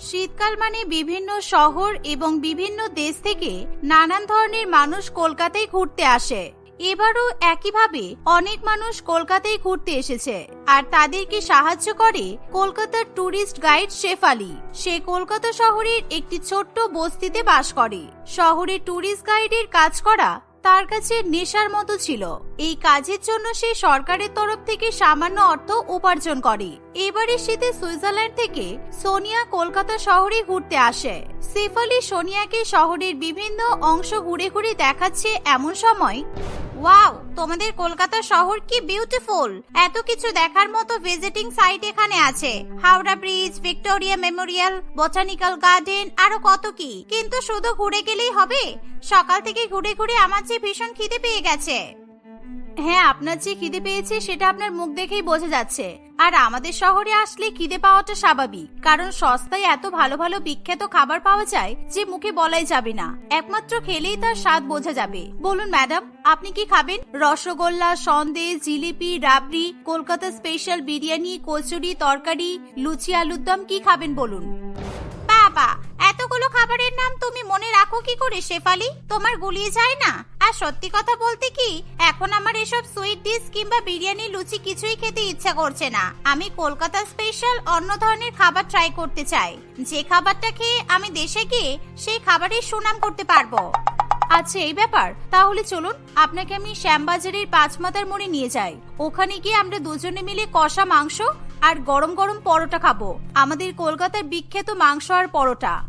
শীতকাল মানে বিভিন্ন শহর এবং বিভিন্ন দেশ থেকে নানান ধরনের মানুষ কলকাতায় ঘুরতে আসে। এবারও একইভাবে অনেক মানুষ কলকাতায় ঘুরতে এসেছে আর তাদেরকে সাহায্য করে কলকাতার ট্যুরিস্ট গাইড শেফালি। সে কলকাতা শহরের একটি ছোট্ট বস্তিতে বাস করে। শহরে ট্যুরিস্ট গাইডের কাজ করা তার কাছে নেশার মতো ছিল। এই কাজের জন্য সে সরকারের তরফ থেকে সামান্য অর্থ উপার্জন করে। এবারে শীতে সুইজারল্যান্ড থেকে সোনিয়া কলকাতা শহরে ঘুরতে আসে। সেফালি সোনিয়াকে শহরের বিভিন্ন অংশ ঘুরে ঘুরে দেখাচ্ছে এমন সময় ওয়াও, তোমাদের কলকাতা শহর কি বিউটিফুল এত কিছু দেখার মতো ভিজিটিং সাইট এখানে আছে। Howrah bridge Victoria memorial botanical garden আরও কত কি। কিন্তু শুধু ঘুরে গেলেই হবে। সকাল থেকে ঘুরে ঘুরে আমার যে ভীষণ খিদে পেয়ে গেছে। হ্যাঁ আপনার যে খিদে পেয়েছে সেটা আপনার মুখ দেখেই বোঝা যাচ্ছে। আর আমাদের শহরে আসলে খিদে পাওয়াটা স্বাভাবিক, কারণ সস্তায় এত ভালো ভালো বিখ্যাত খাবার পাওয়া যায় যে মুখে বলাই যাবে না। একমাত্র খেলেই তার স্বাদ বোঝা যাবে। বলুন, ম্যাডাম, আপনি কি খাবেন? রসগোল্লা, সন্দেশ, জিলিপি, রাবড়ি, কলকাতা স্পেশাল বিরিয়ানি, কচুরি, তরকারি, লুচি আলুর দম কি খাবেন বলুন? বাবা, এতগুলো খাবারের নাম তুমি মনে রাখো কি করে শেফালি? তোমার গুলিয়ে যায় না? আর সত্যি কথা বলতে কি, এখন আমার এসব সুইট ডিশ কিংবা বিরিয়ানি, লুচি কিছুই খেতে ইচ্ছা করছে না। আমি কলকাতা স্পেশাল অন্য ধরনের খাবার ট্রাই করতে চাই। যে খাবারটা খেয়ে আমি দেশে গিয়ে সেই খাবারের সুনাম করতে পারব। আচ্ছা এই ব্যাপার। তাহলে চলুন, আপনাকে আমি শ্যামবাজারের পাঁচমাতার মোড়ে নিয়ে যাই। ওখানে গিয়ে আমরা দুজনে মিলে কষা মাংস আর গরম গরম পরোটা খাব। আমাদের কলকাতার বিখ্যাত মাংস আর পরোটা।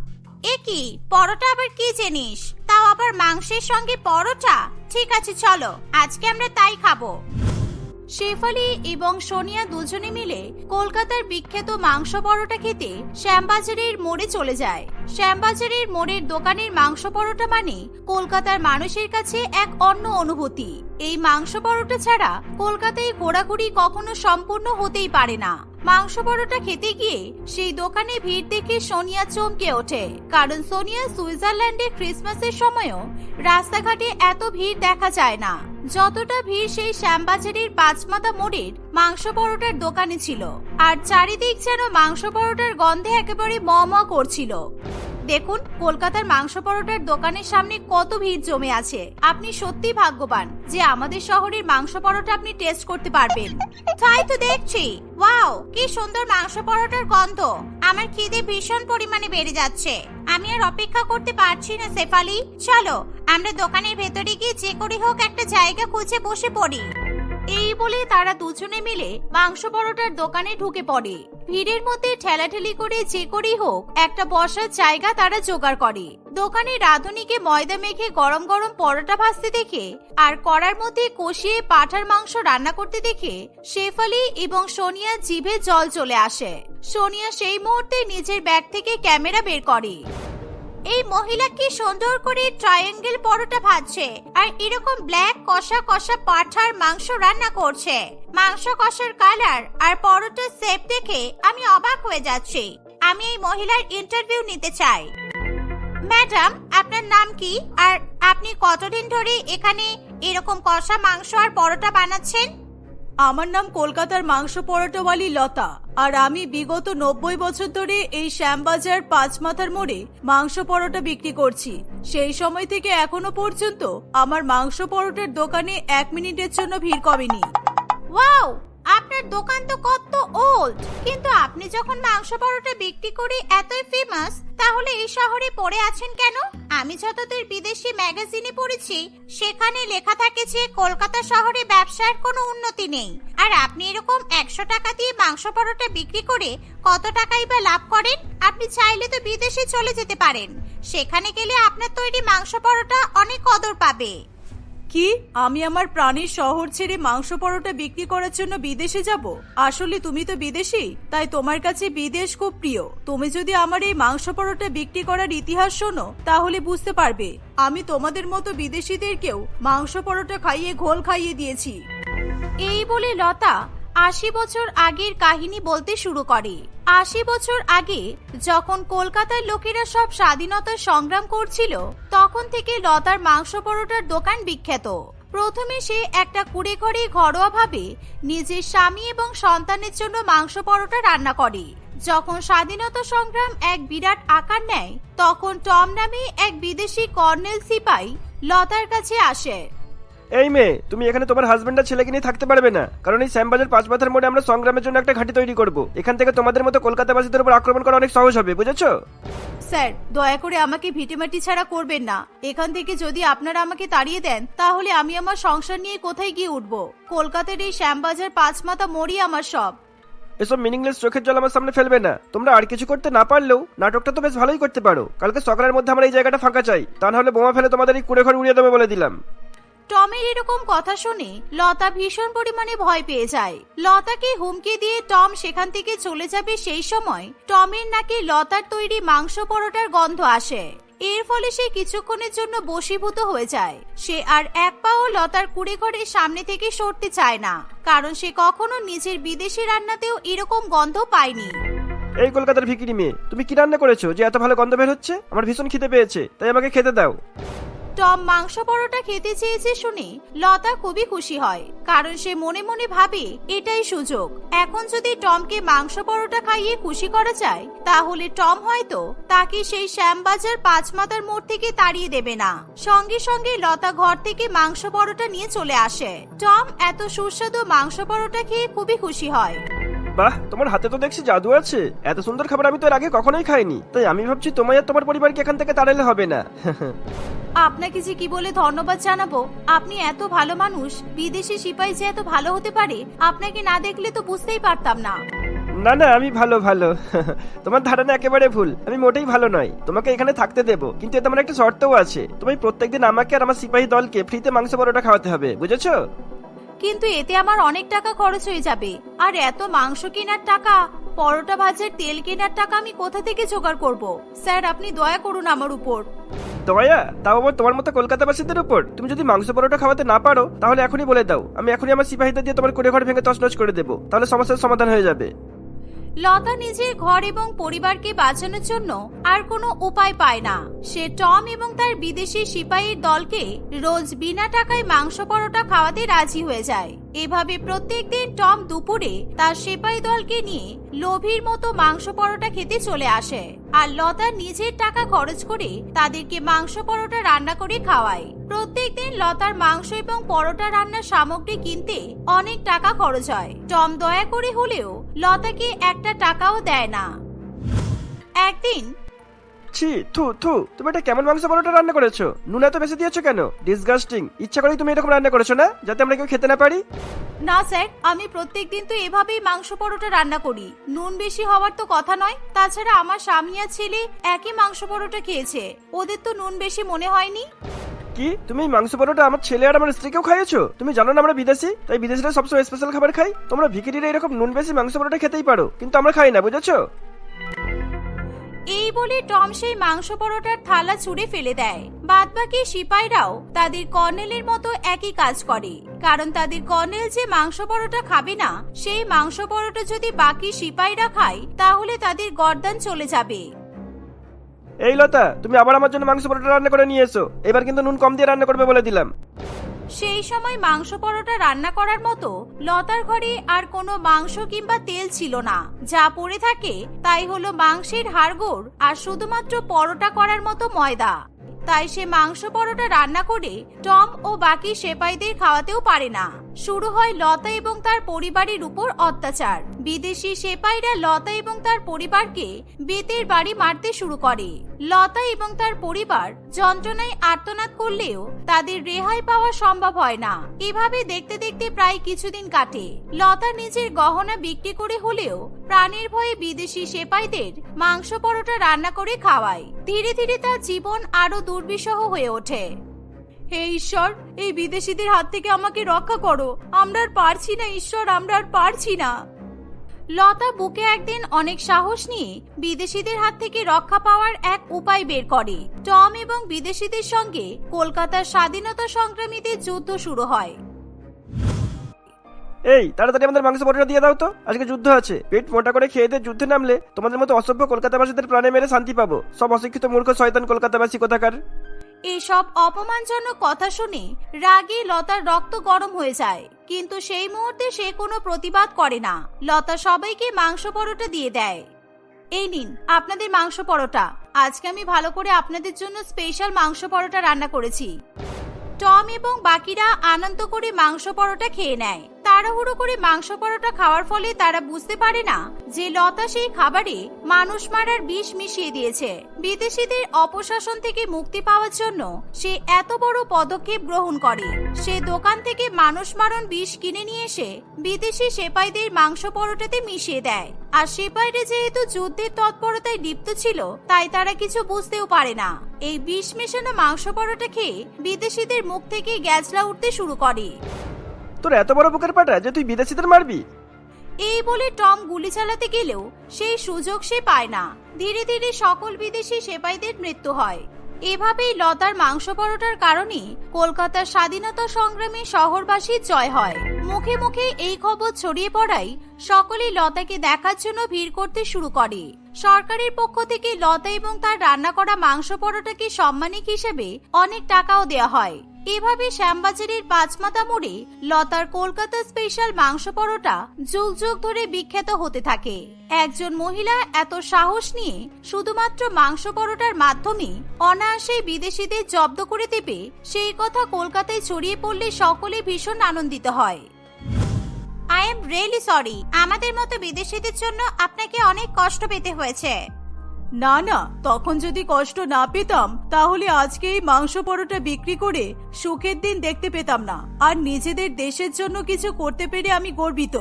এ কি? পরোটা আবার কি জিনিস? তাও আবার মাংসের সঙ্গে পরোটা? ঠিক আছে, চলো। আজকে আমরা তাই খাব। শেফালি এবং সোনিয়া দুজনে মিলে কলকাতার বিখ্যাত মাংস পরোটা খেতে শ্যামবাজারের মোড়ে চলে যায়। শ্যামবাজারের মোড়ের দোকানের মাংস পরোটা মানে কলকাতার মানুষের কাছে এক অন্য অনুভূতি। এই মাংস পরোটা ছাড়া কলকাতায় ঘোরাঘুরি কখনো সম্পূর্ণ হতেই পারে না। মাংস পরোটা খেতে গিয়ে সেই দোকানে ভিড় দেখে সোনিয়া চমকে ওঠে। কারণ সোনিয়া সুইজারল্যান্ডে ক্রিসমাসের সময়ও রাস্তাঘাটে এত ভিড় দেখা যায় না। যতটা ভিড় সেই শ্যামবাজারের পাঁচমাথা মোড়ের মাংস পরোটার দোকানে ছিল। আর চারিদিক যেন মাংস পরোটার গন্ধে একেবারে ম করছিল। দেখুন, কলকাতার মাংস পরোটার দোকানের সামনে কত ভিড় জমে আছে। আপনি সত্যি ভাগ্যবান যে আমাদের শহরের মাংস পরোটা আপনি টেস্ট করতে পারবেন। তাই তো দেখছি। ওয়াও কি সুন্দর মাংস পরোটার গন্ধ। আমার খিদে ভীষণ পরিমাণে বেড়ে যাচ্ছে। আমি আর অপেক্ষা করতে পারছি না, শেফালি। চলো, আমরা দোকানের ভেতরে গিয়ে যে করে হোক একটা জায়গা খুঁজে বসে পড়ি। এই বলে তারা দুজনে মিলে মাংস পরোটার দোকানে ঢুকে পড়ে। ভিড়ের মধ্যে ঠেলাঠেলি করে যে করেই হোক, একটা বসার জায়গা তারা জোগাড় করে। দোকানে রাঁধুনিকে ময়দা মেখে গরম গরম পরোটা ভাজতে দেখে, আর কড়ার মধ্যে কষিয়ে পাঠার মাংস রান্না করতে দেখে, শেফালি এবং সোনিয়া জিভে জল চলে আসে। সোনিয়া সেই মুহূর্তে নিজের ব্যাগ থেকে ক্যামেরা বের করে। এই মহিলা কি সুন্দর করে ট্রায়াঙ্গেল পরোটা ভাজছে আর এরকম ব্ল্যাক কষা কষা পাঠার মাংস রান্না করছে। মাংস কষার কালার আর পরোটার শেপ দেখে আমি অবাক হয়ে যাচ্ছি। আমি এই মহিলার ইন্টারভিউ নিতে চাই। ম্যাডাম, আপনার নাম কি? আর আপনি কতদিন ধরে এখানে এরকম কষা মাংস আর পরোটা বানাচ্ছেন? আমার নাম কলকাতার মাংস পরোটাওয়ালি লতা, আর আমি বিগত নব্বই বছর ধরে এই শ্যামবাজার পাঁচ মাথার মোড়ে মাংস পরোটা বিক্রি করছি। সেই সময় থেকে এখনও পর্যন্ত আমার মাংস পরোটার দোকানে এক মিনিটের জন্য ভিড় কমেনি। ওয়াও! আপনার দোকান তো কত ওল্ড কিন্তু আপনি যখন মাংস পরোটা বিক্রি করে এতই ফেমাস তাহলে এই শহরে পড়ে আছেন কেন? আমি যতদূর বিদেশি ম্যাগাজিনে পড়েছি, সেখানে লেখা থাকে যে কলকাতা শহরে ব্যবসার কোনো উন্নতি নেই। আর আপনি এরকম একশো টাকা দিয়ে মাংস পরোটা বিক্রি করে কত টাকাই বা লাভ করেন? আপনি চাইলে তো বিদেশে চলে যেতে পারেন। সেখানে গেলে আপনার তৈরি মাংস পরোটা অনেক কদর পাবে। কি? আমি আমার প্রাণীর শহর ছেড়ে মাংস পরোটা বিক্রি করার জন্য বিদেশে যাব? আসলে তুমি তো বিদেশি, তাই তোমার কাছে বিদেশ খুব প্রিয়। তুমি যদি আমার এই মাংস পরোটা বিক্রি করার ইতিহাস শোনো, তাহলে বুঝতে পারবে। আমি তোমাদের মতো বিদেশিদেরকেও মাংস পরোটা খাইয়ে ঘোল খাইয়ে দিয়েছি। এই বলে লতা আশি বছর আগের কাহিনী বলতে শুরু করে। আশি বছর আগে যখন কলকাতার লোকেরা সব স্বাধীনতার সংগ্রাম করছিল, তখন থেকে লতার মাংস পরোটার দোকান বিখ্যাত। প্রথমে সে একটা কুড়ে ঘরে ঘরোয়া ভাবে নিজের স্বামী এবং সন্তানের জন্য মাংস পরোটা রান্না করে। যখন স্বাধীনতা সংগ্রাম এক বিরাট আকার নেয়, তখন টম নামে এক বিদেশি কর্নেল সিপাই লতার কাছে আসে। এই মেয়ে তুমি এখানে তোমার হাজবেন্ড আর ছেলেকে নিয়ে থাকতে পারবে না। কারণ এই শ্যামবাজার পাঁচ মাথার মোড়ে আমরা সংগ্রামের জন্য একটা ঘাঁটি তৈরি করব। এখান থেকে তোমাদের মতো কলকাতাবাসীদের উপর আক্রমণ করা অনেক সহজ হবে বুঝেছ? স্যার দয়া করে আমাকে ভিটেমাটি ছাড়া করবেন না। এখান থেকে যদি আপনারা আমাকে তাড়িয়ে দেন তাহলে আমি আমার সংসার নিয়ে কোথায় গিয়ে উঠব? কলকাতার এই শ্যামবাজার পাঁচ মাথা মরি আমার সব। এসব মিনিংলেস চোখের জল আমার সামনে ফেলবে না। তোমরা আর কিছু করতে না পারলেও নাটকটা তো বেশ ভালোই করতে পারো। কালকে সকালের মধ্যে আমরা এই জায়গাটা ফাঁকা চাই। তা নাহলে বোমা ফেলে তোমাদের এই কুড়ে ঘর উড়িয়ে দেবে বলে দিলাম। টমের এরকম কথা শুনে লতা ভীষণ পরিমাণে ভয় পেয়ে যায়। লতাকে হুমকি দিয়ে টম সেখান থেকে চলে যাবে সেই সময় টমের নাকি লতার তৈরি মাংস পরোটার গন্ধ আসে। এর ফলে সে কিছুক্ষণের জন্য বশীভূত হয়ে যায়। সে আর এক পাও লতার কুড়ে ঘরের সামনে থেকে সরতে চায় না, কারণ সে কখনো নিজের বিদেশি রান্নাতেও এরকম গন্ধ পায়নি। এই কলকাতার ভিকিরি মেয়ে, তুমি কি রান্না করেছ যে এত ভালো গন্ধ বের হচ্ছে? আমার ভীষণ খিদে পেয়েছে, তাই আমাকে খেতে দাও। টম মাংস পরোটা খেতে চেয়েছে শুনে লতা খুবই খুশি হয়, কারণ সে মনে মনে ভাবে এটাই সুযোগ। এখন যদি টমকে মাংস পরোটা খাইয়ে খুশি করা যায়, তাহলে টম হয়তো তাকে সেই শ্যামবাজার পাঁচমাতার মোড় থেকে তাড়িয়ে দেবে না। সঙ্গে সঙ্গে লতা ঘর থেকে মাংস পরোটা নিয়ে চলে আসে। টম এত সুস্বাদু মাংস পরোটা খেয়ে খুবই খুশি হয়। বাহ তোমার হাতে তো দেখছি জাদু আছে। এত সুন্দর খাবার আমি তো এর আগে কখনোই খাইনি। তাই আমি ভাবছি তোমায় আর তোমার পরিবারকে এখান থেকে তাড়াইলে হবে না। আপনাকে যে কি বলে ধন্যবাদ জানাব? আপনি এত ভালো মানুষ বিদেশি সিপাই যে এত ভালো হতে পারে আপনাকে না দেখলে তো বুঝতেই পারতাম না। না না আমি ভালো ভালো। তোমার ধারণা একেবারে ভুল। আমি মোটেই ভালো নয়। তোমাকে এখানে থাকতে দেবো কিন্তু এতে আমার একটা শর্তও আছে। তুমি প্রত্যেকদিন আমাকে আর আমার সিপাহী দলকে ফ্রিতে মাংস পরোটা খাওয়াতে হবে বুঝেছ? কিন্তু এতে আমার অনেক টাকা খরচ হয়ে যাবে। আর এত মাংস কেনার টাকা, পরোটা ভাজার তেল কেনার টাকা আমি কোথা থেকে জোগাড় করব? স্যার, আপনি দয়া করুন আমার উপর। দয়া? তাও আবার তোমার মতো কলকাতাবাসীদের উপর? তুমি যদি মাংস পরোটা খাওয়াতে না পারো, তাহলে এখনই বলে দাও। আমি এখনই আমার সিপাহীদের দিয়ে তোমার কুড়ে ঘর ভেঙে তছনছ করে দেবো। তাহলে সমস্যার সমাধান হয়ে যাবে। লতা নিজের ঘর এবং পরিবারকে বাঁচানোর জন্য আর কোনো উপায় পায় না। সে টম এবং তার বিদেশি সিপাহীর দলকে রোজ বিনা টাকায় মাংস পরোটা খাওয়াতে রাজি হয়ে যায়। এভাবে প্রত্যেকদিন টম দুপুরে তার সিপাহী দলকে নিয়ে লোভীর মতো মাংস পরোটা খেতে চলে আসে আর লতা নিজের টাকা খরচ করে তাদেরকে মাংস পরোটা রান্না করে খাওয়ায়। প্রত্যেকদিন লতার মাংস এবং পরোটা রান্নার সামগ্রী কিনতে অনেক টাকা খরচ হয়। টম দয়া করে হলেও লতাকে একটা টাকাও দেয় না। একদিন ছি থু থু তুমি এটা কেমন মাংস পরোটা রান্না করেছ? নুন এত বেশি দিয়েছ কেন? ডিসগাস্টিং ইচ্ছা করেই তুমি এরকম রান্না করেছ না? যাতে আমরা কেউ খেতে না পারি? না স্যার আমি প্রত্যেকদিন তো এভাবেই মাংস পরোটা রান্না করি। নুন বেশি হওয়ার তো কথা নয় তাছাড়া আমার স্বামী আর ছেলে একই মাংস পরোটা খেয়েছে। ওদের তো নুন বেশি মনে হয়নি? কি? তুমি মাংস পরোটা আমার ছেলে আর আমার স্ত্রীকেও খাইয়েছো? তুমি জানো না আমরা বিদেশি? তাই বিদেশিরা সবসময় স্পেশাল খাবার খাই। তোমরা ভিকিরিরা এরকম নুন বেশি মাংস পরোটা খেতেই পারো। কিন্তু আমরা খাই না, বুঝেছ? এই বলে টম সেই মাংস পরোটার থালা ছুঁড়ে ফেলে দেয়। বাদ বাকি সিপাইরাও তাদের কর্নেলের মতো একই কাজ করে। কারণ তাদের কর্নেল যে মাংস পরোটা খাবে না, সেই মাংস পরোটা যদি বাকি সিপাইরা খায়, তাহলে তাদের গর্দান চলে যাবে। এই লতা, তুমি আবার আমার জন্য মাংস পরোটা রান্না করে নিয়ে এসো। এবার কিন্তু নুন কম দিয়ে রান্না করবে বলে দিলাম। সেই সময় মাংস পরোটা রান্না করার মতো লতার ঘরে আর কোনো মাংস কিংবা তেল ছিল না। যা পড়ে থাকে তাই হলো মাংসের হাড়গোড় আর শুধুমাত্র পরোটা করার মতো ময়দা। তাই সে মাংস পরোটা রান্না করে টম ও বাকি সেপাইদের খাওয়াতেও পারে না। শুরু হয় লতা এবং তার পরিবারের উপর অত্যাচার। বিদেশি সেপাইরা লতা এবং তার পরিবারকে বেতের বাড়ি মারতে শুরু করে। লতা এবং তার পরিবার যন্ত্রণায় আর্তনাদ করলেও তাদের রেহাই পাওয়া সম্ভব হয় না। এভাবে দেখতে দেখতে প্রায় কিছুদিন কাটে। লতা নিজের গহনা বিক্রি করে হলেও প্রাণের ভয়ে বিদেশি সেপাইদের মাংস পরোটা রান্না করে খাওয়ায়। ধীরে ধীরে তার জীবন আরও দুর্বিষহ হয়ে ওঠে। হে ঈশ্বর, এই বিদেশিদের হাত থেকে আমাকে রক্ষা করো। আমরা আর পারছি না, ঈশ্বর, আমরা আর পারছি না। লতা বুকে একদিন অনেক সাহস নিয়ে বিদেশিদের হাত থেকে রক্ষা পাওয়ার এক উপায় বের করে। টম এবং বিদেশিদের সঙ্গে কলকাতার স্বাধীনতা সংগ্রামীদের যুদ্ধ শুরু হয়। এই, তাড়াতাড়ি আমাদের মাংস পরোটা দিয়ে দাও তো। আজকে যুদ্ধ আছে। পেট মোটা করে খেয়ে দিয়ে যুদ্ধে নামলে তোমাদের মতো অসভ্য কলকাতাবাসীদের প্রাণে মেরে শান্তি পাবো। সব অশিক্ষিত মূর্খ শয়তান কলকাতাবাসী কোথাকার? এসব অপমানজনক কথা শুনে রাগে লতার রক্ত গরম হয়ে যায়। কিন্তু সেই মুহূর্তে সে কোনো প্রতিবাদ করে না। লতা সবাইকে মাংস পরোটা দিয়ে দেয়। এই নিন, আপনাদের মাংস পরোটা। আজকে আমি ভালো করে আপনাদের জন্য স্পেশাল মাংস পরোটা রান্না করেছি। টম এবং বাকিরা আনন্দ করে মাংস পরোটা খেয়ে নেয়। তাড়াহুড়ো করে মাংস পরোটা খাওয়ার ফলে তারা বুঝতে পারে না যে লতা সেই খাবারে মানুষ মারার বিষ মিশিয়ে দিয়েছে। বিদেশিদের অপশাসন থেকে মুক্তি পাওয়ার জন্য সে এত বড় পদক্ষেপ গ্রহণ করে। সে দোকান থেকে মানুষ মারণ বিষ কিনে নিয়ে এসে বিদেশি সেপাইদের মাংস পরোটাতে মিশিয়ে দেয়। আর সেপাইরা যেহেতু যুদ্ধের তৎপরতায় লিপ্ত ছিল, তাই তারা কিছু বুঝতেও পারে না। এই বিষ মেশানো মাংস পরোটা খেয়ে বিদেশিদের মুখ থেকে গ্যাজলা উঠতে শুরু করে। তোর এত বড় বুকের পাটা যে তুই বিদেশিদের মারবি? এই বলে টম গুলি চালাতে গেলেও সেই সুযোগ সে পায় না। ধীরে ধীরে সকল বিদেশি সেপাইদের মৃত্যু হয়। এভাবেই লতার মাংস পরোটার কারণে কলকাতার স্বাধীনতা সংগ্রামে শহরবাসীর জয় হয়। মুখে মুখে এই খবর ছড়িয়ে পড়াই সকলেই লতাকে দেখার জন্য ভিড় করতে শুরু করে। সরকারের পক্ষ থেকে লতা এবং তার রান্না করা মাংস পরোটাকে সম্মানিক হিসেবে অনেক টাকাও দেওয়া হয়। এভাবে শ্যামবাজারের পাঁচমাথা মোড়ে লতার কলকাতা স্পেশাল মাংস পরোটা যুগ যুগ ধরে বিখ্যাত হতে থাকে। একজন মহিলা এত সাহস নিয়ে শুধুমাত্র মাংস পরোটার মাধ্যমে অনায়াসেই বিদেশিদের জব্দ করে দেবে, সেই কথা কলকাতায় ছড়িয়ে পড়লে সকলে ভীষণ আনন্দিত হয়। আই এম রিয়েলি সরি আমাদের মতো বিদেশিদের জন্য আপনাকে অনেক কষ্ট পেতে হয়েছে। না না, তখন যদি কষ্ট না পেতাম, তাহলে আজকে এই মাংস পরোটা বিক্রি করে সুখের দিন দেখতে পেতাম না। আর নিজেদের দেশের জন্য কিছু করতে পেরে আমি গর্বিত।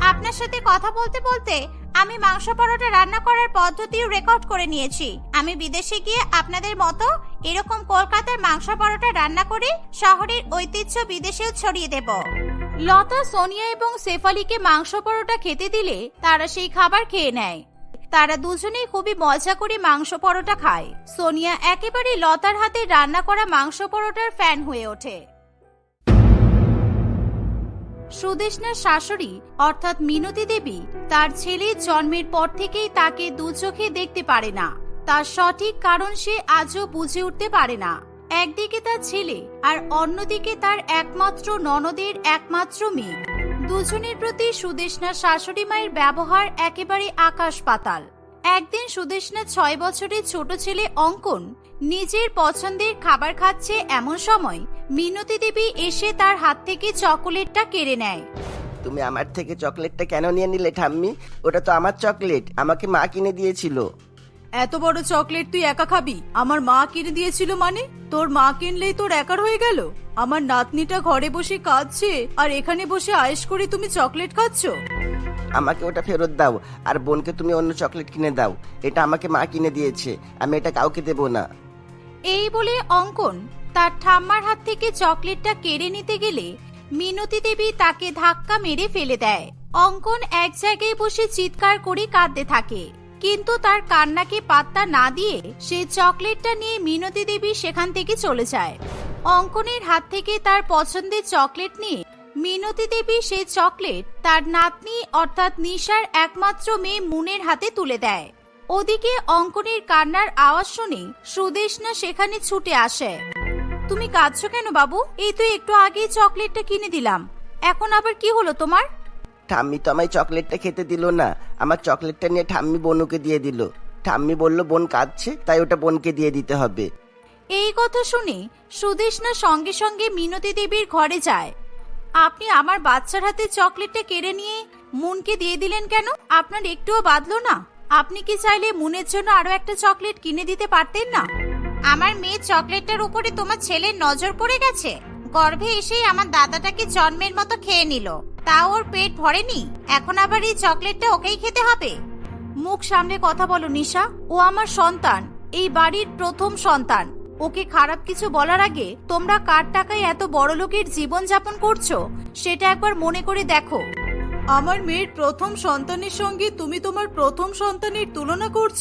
আপনার সাথে কথা বলতে বলতে আমি মাংস পরোটা রান্না করার পদ্ধতিও রেকর্ড করে নিয়েছি। আমি বিদেশে গিয়ে আপনাদের মতো এরকম কলকাতার মাংস পরোটা রান্না করে শহরের ঐতিহ্য বিদেশেও ছড়িয়ে দেব। লতা, সোনিয়া এবং শেফালিকে মাংস পরোটা খেতে দিলে তারা সেই খাবার খেয়ে নেয়। তারা দুজনেই খুবই মজা করে মাংস পরোটা খায়। সোনিয়া একেবারে লতার হাতে রান্না করা মাংস পরোটার ফ্যান হয়ে ওঠে। সুদেশনার শাশুড়ি, অর্থাৎ মিনতি দেবী, তার ছেলের জন্মের পর থেকেই তাকে দু চোখে দেখতে পারে না। তার সঠিক কারণ সে আজও বুঝে উঠতে পারে না। একদিকে তার ছেলে আর অন্যদিকে তার একমাত্র ননদের একমাত্র মেয়ে। দুজনের প্রতি সুদেশনার শাশুড়ি মায়ের ব্যবহার একেবারে আকাশ পাতাল। একদিন সুদেশনা ছয় বছরের ছোট ছেলে অঙ্কন নিজের পছন্দের খাবার খাচ্ছে এমন সময় মিনতি দেবী এসে তার হাত থেকে চকোলেটটা কেড়ে নেয়। তুমি আমার থেকে চকলেটটা কেন নিয়ে নিলে ঠাম্মি? ওটা তো আমার চকলেট আমাকে মা কিনে দিয়েছিল। এত বড় চকলেট তুই একা খাবি? আমার মা কিনে দিয়েছিল মানে? তোর মা কিনলেই তোর একার হয়ে গেল? আমার নাতনিটা ঘরে বসে কাঁদছে আর এখানে বসে আয়েস করে তুমি চকলেট খাচ্ছ? আমাকে ওটা ফেরত দাও আর বোনকে তুমি অন্য চকলেট কিনে দাও। এটা আমাকে মা কিনে দিয়েছে আমি এটা কাউকে দেবো না। এই বলে অঙ্কন তার ঠাম্মার হাত থেকে চকলেটটা কেড়ে নিতে গেলে মিনতি দেবী তাকে ধাক্কা মেরে ফেলে দেয়। অঙ্কন এক জায়গায় বসে চিৎকার করে কাঁদতে থাকে। কিন্তু তার কান্নাকে পাত্তা না দিয়ে সে চকলেটটা নিয়ে মিনতি দেবী সেখান থেকে চলে যায়। অঙ্কনের হাত থেকে তার পছন্দের চকলেট নিয়ে মিনতি দেবী সেই চকলেট তার নাতনি অর্থাৎ নিশার একমাত্র মেয়ে মুনের হাতে তুলে দেয়। ওদিকে অঙ্কনের কান্নার আওয়াজ শুনে সুদেশনা সেখানে ছুটে আসে। তুমি কাঁদছো কেন বাবু? এই তো একটু আগেই চকলেটটা কিনে দিলাম। এখন আবার কি হলো তোমার? ঠাম্মি তো আমায় চকলেটটা খেতে দিল না। আমার চকলেটটা নিয়ে ঠাম্মি বোনকে দিয়ে দিল। ঠাম্মি বলল, বোন কাঁদছে, তাই ওটা বোনকে দিয়ে দিতে হবে। এই কথা শুনে সুদেশনা সঙ্গে সঙ্গে মিনতি দেবীর ঘরে যায়। আপনি আমার বাচ্চার হাতে চকলেটটা কেড়ে নিয়ে মুনকে দিয়ে দিলেন কেন? আপনার একটুও বাদলো না। আপনি কি চাইলে মুনের জন্য আরও একটা চকলেট কিনে দিতে পারতেন না? আমার মেয়ে চকলেটটার উপরে তোমার ছেলের নজর পড়ে গেছে। গর্ভে এসেই আমার দাদাটাকে জন্মের মতো খেয়ে নিল। তা ওর পেট ভরেনি। এখন আবার এই চকলেটটা ওকেই খেতে হবে। মুখ সামনে কথা বলো, নিশা। ও আমার সন্তান। এই বাড়ির প্রথম সন্তান। ওকে খারাপ কিছু বলার আগে তোমরা কার টাকায় এত বড় লোকের জীবন যাপন করছ, সেটা একবার মনে করে দেখো। আমার মেয়ের প্রথম সন্তানের সঙ্গে তুমি তোমার প্রথম সন্তানের তুলনা করছ?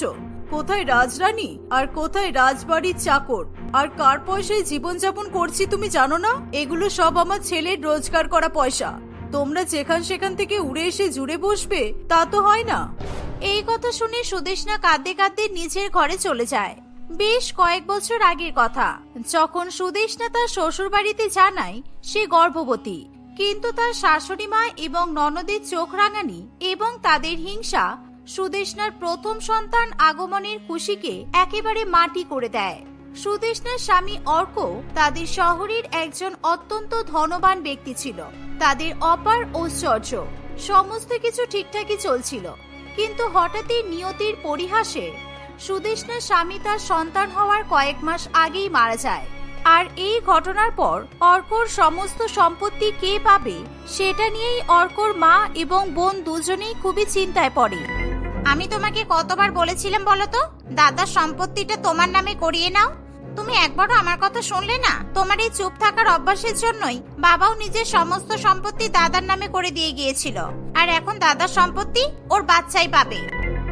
কোথায় রাজরানী? আর কোথায় রাজবাড়ির চাকর? আর কার পয়সায় জীবনযাপন করছি তুমি জানো না? এগুলো সব আমার ছেলের রোজগার করা পয়সা। তোমরা যেখান সেখান থেকে উড়ে এসে জুড়ে বসবে, তা তো হয় না। এই কথা শুনে সুদেশনা কাঁদতে কাঁদতে নিজের ঘরে চলে যায়। বেশ কয়েক বছর আগের কথা। যখন সুদেশনা তার শ্বশুর বাড়িতে জানায়, সে গর্ভবতী। কিন্তু তার শাশুড়ি মা এবং ননদের চোখ রাঙানি এবং তাদের হিংসা সুদেশনার প্রথম সন্তান আগমনের খুশিকে একেবারে মাটি করে দেয়। সুদেশনার স্বামী অর্ক তাদের শহরের একজন অত্যন্ত ধনবান ব্যক্তি ছিল। তাদের অপার ঐশ্বর্য, সমস্ত কিছু ঠিকঠাকই চলছিল। কিন্তু হঠাৎই নিয়তির পরিহাসে সুদেশনার স্বামী তার সন্তান হওয়ার কয়েক মাস আগেই মারা যায়। আর এই ঘটনার পর অর্কর সমস্ত সম্পত্তি কে পাবে, সেটা নিয়েই অর্কর মা এবং বোন দুজনেই খুবই চিন্তায় পড়ে। আমি তোমাকে কতবার বলেছিলাম বলো তো? দাদার সম্পত্তিটা তোমার নামে করিয়ে নাও। তুমি একবারও আমার কথা শুনলে না? তোমার এই চুপ থাকার অভ্যাসের জন্যই বাবাও নিজের সমস্ত সম্পত্তি দাদার নামে করে দিয়ে গিয়েছিল। আর এখন দাদার সম্পত্তি ওর বাচ্চাই পাবে।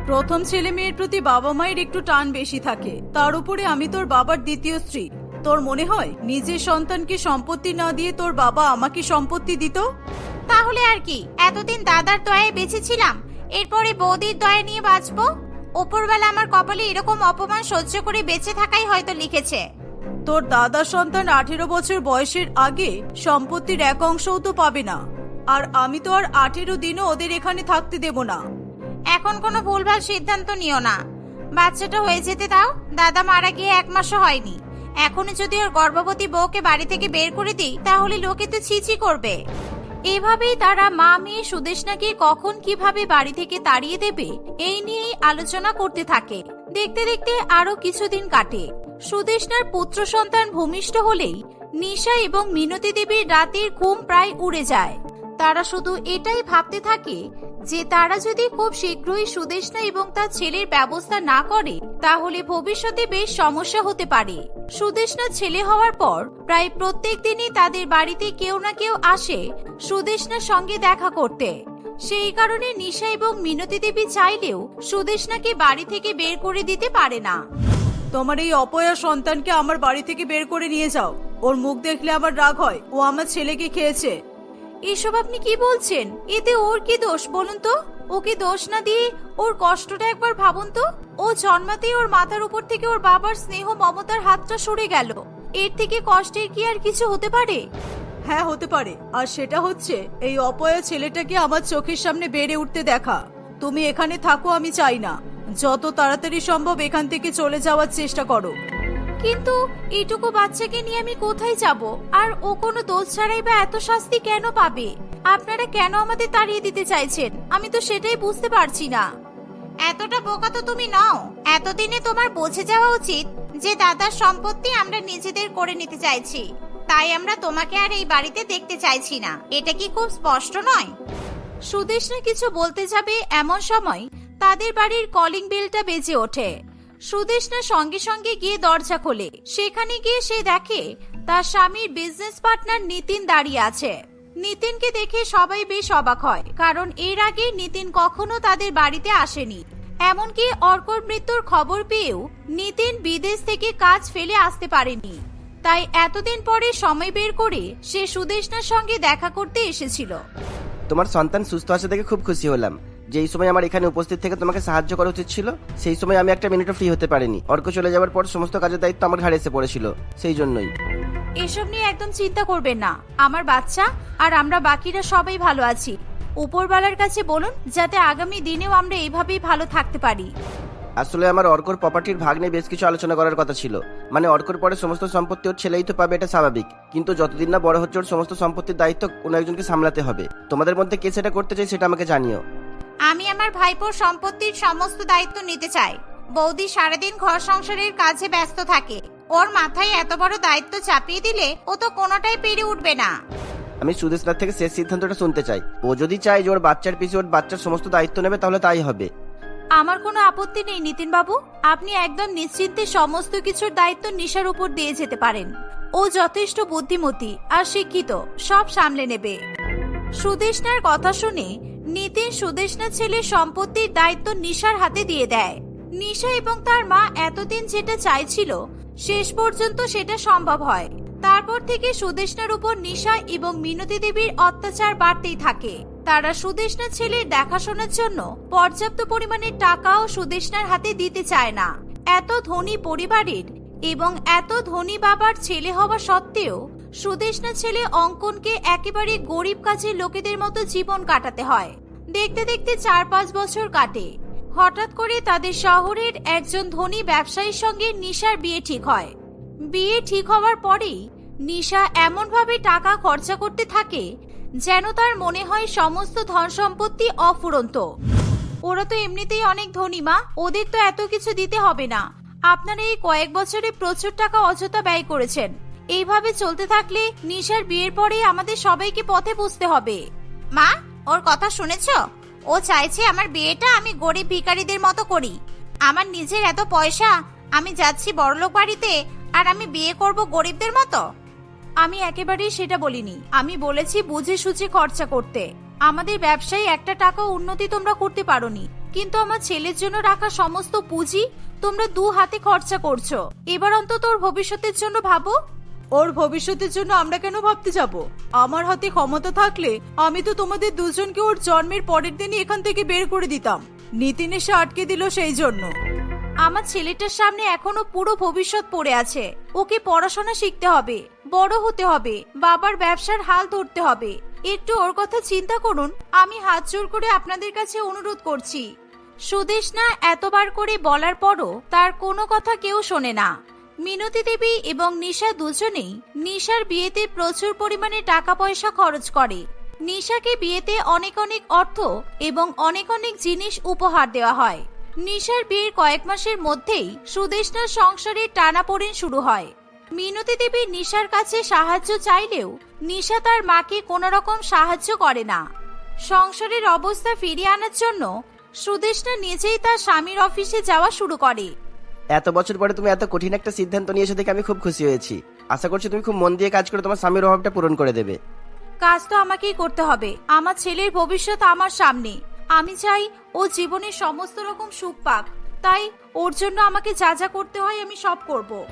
প্রথম ছেলে মেয়ের প্রতি বাবা মায়ের একটু টান বেশি থাকে। তার উপরে আমি তোর বাবার দ্বিতীয় স্ত্রী। তোর মনে হয় নিজের সন্তানকে সম্পত্তি না দিয়ে তোর বাবা আমাকে সম্পত্তি দিত? তাহলে আর কি? এতদিন দাদার দয়ায় বেঁচেছিলাম এরপরে বৌদির দয়া নিয়ে বাঁচবো? ওপরবেলা আমার কপালে এরকম অপমান সহ্য করে বেঁচে থাকাই হয়তো লিখেছে। তোর দাদার সন্তান আঠেরো বছর বয়সের আগে সম্পত্তির এক অংশও তো পাবে না। আর আমি তো আর আঠেরো দিনও ওদের এখানে থাকতে দেব না। এখন কোনো ভুলভাল সিদ্ধান্ত নিও না। বাচ্চাটা হয়ে যেতে দাও। দাদা মারা গিয়ে এক মাসও হয়নি। এখনই যদি ওর গর্ভবতী বউকে বাড়ি থেকে বের করে দিই তাহলে লোকে তো ছিচি করবে। এভাবেই তারা মা, মেয়ে সুদেশনাকে কখন কীভাবে বাড়ি থেকে তাড়িয়ে দেবে, এই নিয়েই আলোচনা করতে থাকে। দেখতে দেখতে আরও কিছুদিন কাটে। সুদেশনার পুত্র সন্তান ভূমিষ্ঠ হলেই নিশা এবং মিনতি দেবীর রাতের ঘুম প্রায় উড়ে যায়। তারা শুধু এটাই ভাবতে থাকে যে তারা যদি খুব শীঘ্রই সুদেশনা এবং তার ছেলের ব্যবস্থা না করে, তাহলে ভবিষ্যতে বেশ সমস্যা হতে পারে। সুদেশনা ছেলে হওয়ার পর প্রায় প্রত্যেক দিনই তাদের বাড়িতে কেউ না কেউ আসে সুদেশনার সঙ্গে দেখা করতে। সেই কারণে নিশা এবং মিনতি দেবী চাইলেও সুদেশনাকে বাড়ি থেকে বের করে দিতে পারে না। তোমার এই অপয়া সন্তানকে আমার বাড়ি থেকে বের করে নিয়ে যাও। ওর মুখ দেখলে আমার রাগ হয়। ও আমার ছেলেকে খেয়েছে। এসব আপনি কি বলছেন? এতে ওর কি দোষ বলুন তো? ওকে দোষ না দিয়ে ওর কষ্টটা একবার ভাবুন তো। ও জন্মাতেই ওর মাথার উপর থেকে ওর বাবার স্নেহ মমতার হাতটা সরে গেল। এর থেকে কষ্টের কি আর কিছু হতে পারে? হ্যাঁ হতে পারে। আর সেটা হচ্ছে এই অপয়া ছেলেটাকে আমার চোখের সামনে বেড়ে উঠতে দেখা। তুমি এখানে থাকো আমি চাই না। যত তাড়াতাড়ি সম্ভব এখান থেকে চলে যাওয়ার চেষ্টা করো। কিন্তু এইটুকু বাচ্চাকে নিয়ে আমি কোথায় যাব? আর ও কোনো দোষ ছাড়াই বা এত শাস্তি কেন পাবে? আপনারা কেন আমাদের তাড়িয়ে দিতে চাইছেন? আমি তো সেটাই বুঝতে পারছি না। এতটা বোকা তো তুমি নাও। এতদিনে তোমার বুঝে যাওয়া উচিত যে দাদার সম্পত্তি আমরা নিজেদের করে নিতে চাইছি। তাই আমরা তোমাকে আর এই বাড়িতে দেখতে চাইছি না। এটা কি খুব স্পষ্ট নয়? সুদেশনা কিছু বলতে যাবে এমন সময় তাদের বাড়ির কলিং বেলটা বেজে ওঠে। সুদেশনা সঙ্গে সঙ্গে গিয়ে দরজা খোলে। সেখানে গিয়ে সে দেখে তার স্বামীর বিজনেস পার্টনার নিতিন দাঁড়িয়ে আছে। নিতিনকে দেখে সবাই বেশ অবাক হয়, কারণ এর আগে নিতিন কখনো তাদের বাড়িতে আসেনি। এমনকি অর্কর মৃত্যুর খবর পেয়েও নিতিন বিদেশ থেকে কাজ ফেলে আসতে পারেনি। তাই এতদিন পরে সময় বের করে সে সুদেশনার সঙ্গে দেখা করতে এসেছিল। তোমার সন্তান সুস্থ আছে দেখে খুব খুশি হলাম। যেই সময় আমার এখানে উপস্থিত থেকে তোমাকে সাহায্য করা উচিত ছিল সেই সময় আমি একটা মিনিটও ফ্রি হতে পারিনি। অর্ক চলে যাওয়ার পর সমস্ত কাজের দায়িত্ব আমার ঘাড়ে এসে পড়েছিল সেই জন্যই। এসব নিয়ে একদম চিন্তা করবেন না। আমার বাচ্চা আর আমরা বাকিরা সবাই ভালো আছি। উপরওয়ালার কাছে বলুন যাতে আগামী দিনেও আমরা এইভাবেই ভালো থাকতে পারি। আসলে আমার অর্কর প্রপার্টির ভাগ নিয়ে বেশ কিছু আলোচনা করার কথা ছিল। মানে অর্কর পরে সমস্ত সম্পত্তি ওর ছেলেই তো পাবে এটা স্বাভাবিক। কিন্তু যতদিন না বড় হচ্ছে ওর সমস্ত সম্পত্তির দায়িত্ব কোনো একজনকে সামলাতে হবে। তোমাদের মধ্যে কে সেটা করতে চাই সেটা আমাকে জানিও। আমি আমার ভাইপোর সম্পত্তির সমস্ত দায়িত্ব নিতে চাই। বৌদি সারাদিন ঘর সংসারের কাজে ব্যস্ত থাকে। ওর মাথায় এত বড় দায়িত্ব চাপিয়ে দিলে ও তো কোনোটাই পেরে উঠবে না। আমি সুদেশনাথ থেকে শেষ সিদ্ধান্তটা শুনতে চাই। ও যদি চায় যে ওর বাচ্চার পিছিয়ে ওর বাচ্চার সমস্ত দায়িত্ব নেবে তাহলে তাই হবে। আমার কোনো আপত্তি নেই নিতিন বাবু আপনি একদম নিশ্চিন্তে সমস্ত কিছুর দায়িত্ব নিশার উপর দিয়ে যেতে পারেন। ও যথেষ্ট বুদ্ধিমতী আর শিক্ষিত সব সামলে নেবে। সুদেশনার কথা শুনে নিতিন সুদেশনা ছেলের সম্পত্তির দায়িত্ব নিশার হাতে দিয়ে দেয়। নিশা এবং তার মা এতদিন যেটা চাইছিল, শেষ পর্যন্ত সেটা সম্ভব হয়। তারপর থেকে সুদেশনার উপর নিশা এবং মিনতি দেবীর অত্যাচার বাড়তেই থাকে। তারা সুদেশনা ছেলের দেখাশোনার জন্য পর্যাপ্ত পরিমাণে টাকাও সুদেশনার হাতে দিতে চায় না। এত ধনী পরিবারের এবং এত ধনী বাবার ছেলে হওয়া সত্ত্বেও সুদেশনা ছেলে অঙ্কনকে একেবারে গরিব কাজের লোকেদের মতো জীবন কাটাতে হয়। দেখতে দেখতে চার পাঁচ বছর কাটে। হঠাৎ করে তাদের শহরের একজন ধনী ব্যবসায়ীর সঙ্গে নিশার বিয়ে ঠিক হয়। বিয়ে ঠিক হওয়ার পরেই নিশা এমনভাবে টাকা খরচা করতে থাকে যেন তার মনে হয় সমস্ত ধন সম্পত্তি অফুরন্ত। ওরা তো এমনিতেই অনেক ধনী মা, ওদের তো এত কিছু দিতে হবে না। আপনারা এই কয়েক বছরে প্রচুর টাকা অযথা ব্যয় করেছেন। এইভাবে চলতে থাকলে নিশার বিয়ের পরে আমাদের সবাইকে পথে বুঝতে হবে। মা ওর কথা শুনেছ? ও চাইছে আমার বিয়েটা আমি গরিব ভিখারিদের মতো করি। আমার নিজের এত পয়সা, আমি যাচ্ছি বড়লোক বাড়িতে আর আমি বিয়ে করব গরিবদের মতো? আমি একেবারেই সেটা বলিনি। আমি বলেছি বুঝে সুঝে খরচা করতে। আমাদের ব্যবসায় একটা টাকা উন্নতি তোমরা করতে পারোনি। কিন্তু আমার ছেলের জন্য রাখা সমস্ত পুঁজি তোমরা দু হাতে খরচা করছ। এবার অন্তত ওর ভবিষ্যতের জন্য ভাবো। ওর ভবিষ্যতের জন্য আমরা কেন ভাবতে যাব? আমার হাতে ক্ষমতা থাকলে আমি তো তোমাদের দুজনকে ওর জন্মের পরের দিনই এখান থেকে বের করে দিতাম। নীতিন এসে আটকে দিল সেই জন্য। আমার ছেলেটার সামনে এখনও পুরো ভবিষ্যৎ পড়ে আছে। ওকে পড়াশোনা শিখতে হবে, বড় হতে হবে, বাবার ব্যবসার হাল ধরতে হবে। একটু ওর কথা চিন্তা করুন, আমি হাত জোর করে আপনাদের কাছে অনুরোধ করছি। সুদেশ না এতবার করে বলার পরও তার কোনো কথা কেউ শোনে না। মিনতি দেবী এবং নিশা দুজনেই নিশার বিয়েতে প্রচুর পরিমাণে টাকা পয়সা খরচ করে। নিশাকে বিয়েতে অনেক অনেক অর্থ এবং অনেক অনেক জিনিস উপহার দেওয়া হয়। নিশার বিয়ের কয়েক মাসের মধ্যেই সুদেশনার সংসারে টানাপোড়েন শুরু হয়। মিনতি দেবী নিশার কাছে সাহায্য চাইলেও নিশা তার মাকে কোনো রকম সাহায্য করে না। সংসারের অবস্থা ফিরিয়ে আনার জন্য সুদেশনা নিজেই তার স্বামীর অফিসে যাওয়া শুরু করে। এত বছর পরে তুমি এত কঠিন একটা সিদ্ধান্ত নিয়েছো দেখে আমি খুব খুশি হয়েছি। আশা করছি তুমি খুব মন দিয়ে কাজ করে তোমার স্বামীর অভাবটা পূরণ করে দেবে। কাজ তো আমাকেই করতে হবে। আমার ছেলের ভবিষ্যৎ আমার সামনে। আমি চাই ও জীবনের সমস্ত রকম সুখ পাক। তাই ওর জন্য আমাকে যা যা করতে হয় আমি সব করব।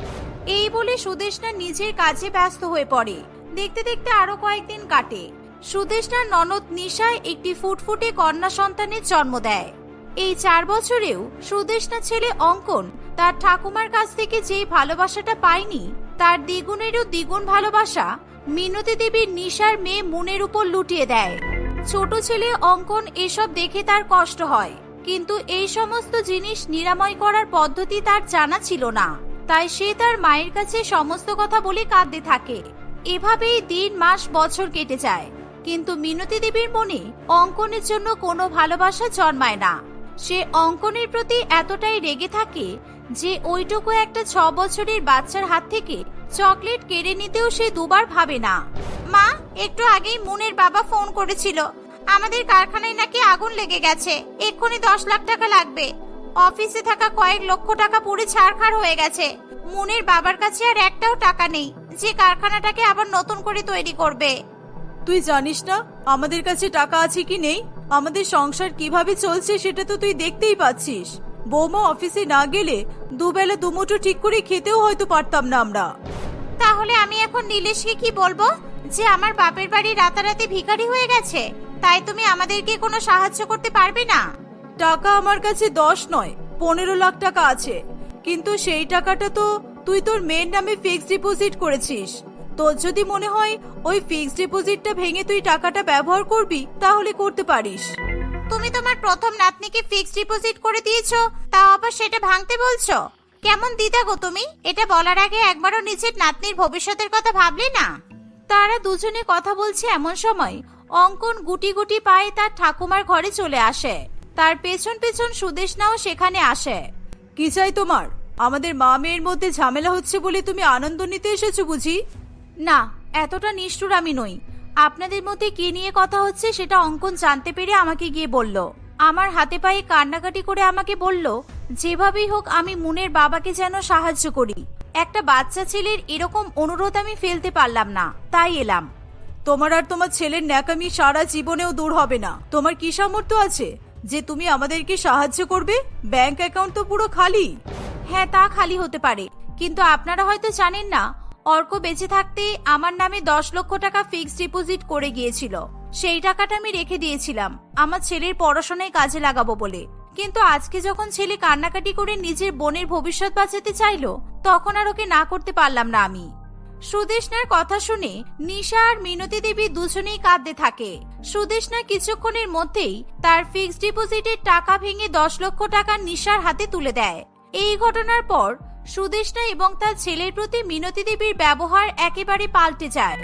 এই বলে সুদেশনা নিজের কাজে ব্যস্ত হয়ে পড়ে। দেখতে দেখতে আরও কয়েকদিন কাটে। সুদেশনার ননদ নিশায় একটি ফুটফুটে কন্যা সন্তানের জন্ম দেয়। এই চার বছরেও সুদেশনা ছেলে অঙ্কন তার ঠাকুমার কাছ থেকে যেই ভালোবাসাটা পায়নি তার দ্বিগুণেরও দ্বিগুণ ভালোবাসা মিনতি দেবীর নিশার মেয়ে মনের উপর লুটিয়ে দেয়। ছোট ছেলে অঙ্কন এসব দেখে তার কষ্ট হয়, কিন্তু এই সমস্ত জিনিস নিরাময় করার পদ্ধতি তার জানা ছিল না। তাই সে তার মায়ের কাছে সমস্ত কথা বলে কাঁদতে থাকে। এভাবেই দিন, মাস, বছর কেটে যায়, কিন্তু মিনতি দেবীর মনে অঙ্কনের জন্য কোনো ভালোবাসা জন্মায় না। সে অঙ্কনের প্রতি এতটাই রেগে থাকে যে ওইটুকু একটা ছ বছরের বাচ্চার হাত থেকে চকলেট কেড়ে নিতেও সে দুবার ভাবে না। মা, একটু আগেই মুনের বাবা ফোন করেছিল। আমাদের কারখানায় নাকি আগুন লেগে গেছে। এক্ষুনি দশ লাখ টাকা লাগবে। অফিসে থাকা কয়েক লক্ষ টাকা পুরো ছাড়খাড় হয়ে গেছে। মুনের বাবার কাছে আর একটাও টাকা নেই। যে কারখানাটাকে আবার নতুন করে তৈরি করবে। তুই জানিস না আমাদের কাছে টাকা আছে কি নেই? আমাদের সংসার কীভাবে চলছে সেটা তো তুই দেখতেই পাচ্ছিস। বৌমা অফিসে না গেলে দুবেলা দুমুঠো ঠিক করে খেতেও হয়তো পারতাম না আমরা। তাহলে আমি এখন নীলেশকে কি বলব? যে আমার বাপের বাড়ি রাতারাতি ভিখারি হয়ে গেছে তাই তুমি আমাদেরকে কোনো সাহায্য করতে পারবে না? টাকা আমার কাছে দশ নয় পনেরো লাখ টাকা আছে। কিন্তু সেই টাকাটা তো তুই তোর মেয়ের নামে ফিক্সড ডিপোজিট করেছিস। তোর যদি মনে হয় ওই ফিক্সড ডিপোজিটটা ভেঙে তুই টাকাটা ব্যবহার করবি তাহলে করতে পারিস। তুমি তোমার প্রথম নাতনিকে ফিক্সড ডিপোজিট করে দিয়েছ, তাও আবার সেটা ভাঙতে বলছো? কেমন দিদা গো তুমি? এটা বলার আগে একবারও নিজের নাতনির ভবিষ্যতের কথা ভাবলে না? তারা দুজনে কথা বলছে এমন সময়, অঙ্কন গুটি গুটি পায়ে তার ঠাকুমার ঘরে চলে আসে। তার পেছন পেছন সুদেশনাও সেখানে আসে। কি চাই তোমার? আমাদের মা মেয়ের মধ্যে ঝামেলা হচ্ছে বলে তুমি আনন্দ নিতে এসেছ বুঝি? না, এতটা নিষ্ঠুর আমি নই। আপনাদের মধ্যে কি নিয়ে কথা হচ্ছে সেটা অঙ্কন জানতে পেরে আমাকে গিয়ে বলল। আমার হাতে পায়ে কান্নাকাটি করে আমাকে বলল, যেভাবেই হোক আমি মুনের বাবাকে যেন সাহায্য করি। একটা বাচ্চা ছেলের এরকম অনুরোধ আমি ফেলতে পারলাম না, তাই এলাম। তোমার আর তোমার ছেলের ন্যাকামি সারা জীবনেও দূর হবে না। তোমার কি সামর্থ্য আছে যে তুমি আমাদেরকে সাহায্য করবে? ব্যাংক অ্যাকাউন্ট তো পুরো খালি। হ্যাঁ তা খালি হতে পারে। কিন্তু আপনারা হয়তো জানেন না অর্ক বেঁচে থাকতে আমার নামে দশ লক্ষ টাকা ফিক্সড ডিপোজিট করে গিয়েছিল। সেই টাকাটা আমি রেখে দিয়েছিলাম। আমার ছেলের পড়াশোনায় কাজে লাগাবো বলে। কিন্তু আজকে যখন ছেলে কান্নাকাটি করে নিজের বোনের ভবিষ্যৎ বাঁচাতে চাইলো, তখন আর ওকে না করতে পারলাম না আমি। সুদেশনার কথা শুনে নিশা আর মিনতি দেবী দুজনেই কাঁদতে থাকে। সুদেশনা কিছুক্ষণের মধ্যেই তার ফিক্সড ডিপোজিটের টাকা ভেঙে দশ লক্ষ টাকা নিশার হাতে তুলে দেয়। এই ঘটনার পর সুদেশনা এবং তার ছেলের প্রতি মিনতি দেবীর ব্যবহার একেবারে পাল্টে যায়।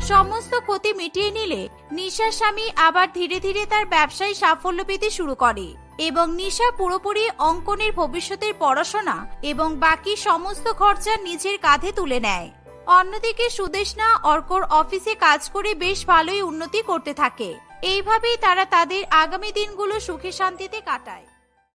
সমস্ত ক্ষতি মিটিয়ে নিলে নিশার স্বামী আবার ধীরে ধীরে তার ব্যবসায় সাফল্য পেতে শুরু করে এবং নিশা পুরোপুরি অঙ্কনের ভবিষ্যতের পড়াশোনা এবং বাকি সমস্ত খরচা নিজের কাঁধে তুলে নেয়। অন্যদিকে সুদেশনা অর্কর অফিসে কাজ করে বেশ ভালোই উন্নতি করতে থাকে। এইভাবেই তারা তাদের আগামী দিনগুলো সুখে শান্তিতে কাটায়।